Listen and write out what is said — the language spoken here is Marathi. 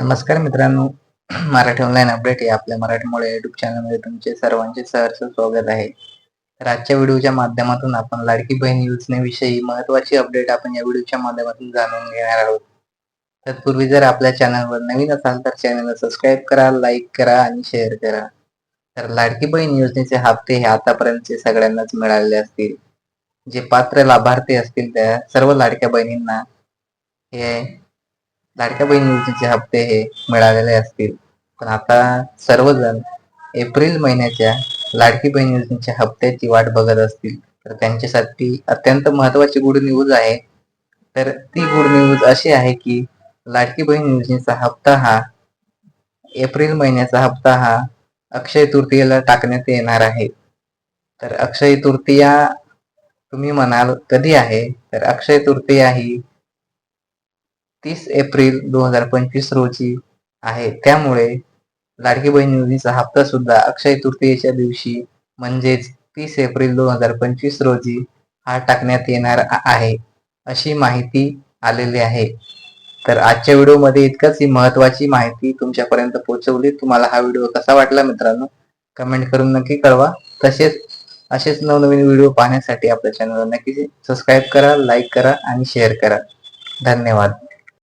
नमस्कार मित्रांनो. मराठी ऑनलाईन अपडेट या आपल्या मराठीमुळे युट्यूब चॅनलमध्ये तुमचे सर्वांचे सहर्ष स्वागत आहे. तर आजच्या व्हिडिओच्या माध्यमातून आपण लाडकी बहीण योजनेविषयी महत्वाची अपडेट आपण या व्हिडिओच्या माध्यमातून जाणून घेणार आहोत. तत्पूर्वी जर आपल्या चॅनलवर नवीन असाल तर चॅनलला सबस्क्राईब करा लाईक करा आणि शेअर करा. तर लाडकी बहीण योजनेचे हप्ते हे आतापर्यंतचे सगळ्यांनाच मिळालेले असतील. जे पात्र लाभार्थी असतील त्या सर्व लाडक्या बहिणींना हे लाडक्या बहिणीचे हप्ते हे मिळालेले असतील. पण आता सर्वजण एप्रिल महिन्याच्या लाडकी बहिणींच्या हप्त्याची वाट बघत असतील. तर त्यांच्यासाठी अत्यंत महत्वाची गुड न्यूज आहे. तर ती गुड न्यूज अशी आहे की लाडकी बहीण योजनेचा हप्ता हा एप्रिल महिन्याचा हप्ता हा अक्षय तृतीयेला टाकण्यात येणार आहे. तर अक्षय तृतीया तुम्ही म्हणाल कधी आहे? तर अक्षय तृतीया ही तीस एप्रिल दोन हजार पंचवीस रोजी आहे. त्यामुळे लाडकी बहीण निधीचा हप्ता सुद्धा अक्षय तृतीयेच्या दिवशी म्हणजेच तीस एप्रिल दोन हजार पंचवीस रोजी हा टाकण्यात येणार आहे अशी माहिती आलेली आहे. तर आजच्या व्हिडिओमध्ये इतकंच ही महत्वाची माहिती तुमच्यापर्यंत पोहोचवली. तुम्हाला हा व्हिडिओ कसा वाटला मित्रांनो कमेंट करून नक्की कळवा. तसेच असेच नवनवीन व्हिडिओ पाहण्यासाठी आपल्या चॅनलला नक्की सबस्क्राईब करा लाईक करा आणि शेअर करा. धन्यवाद.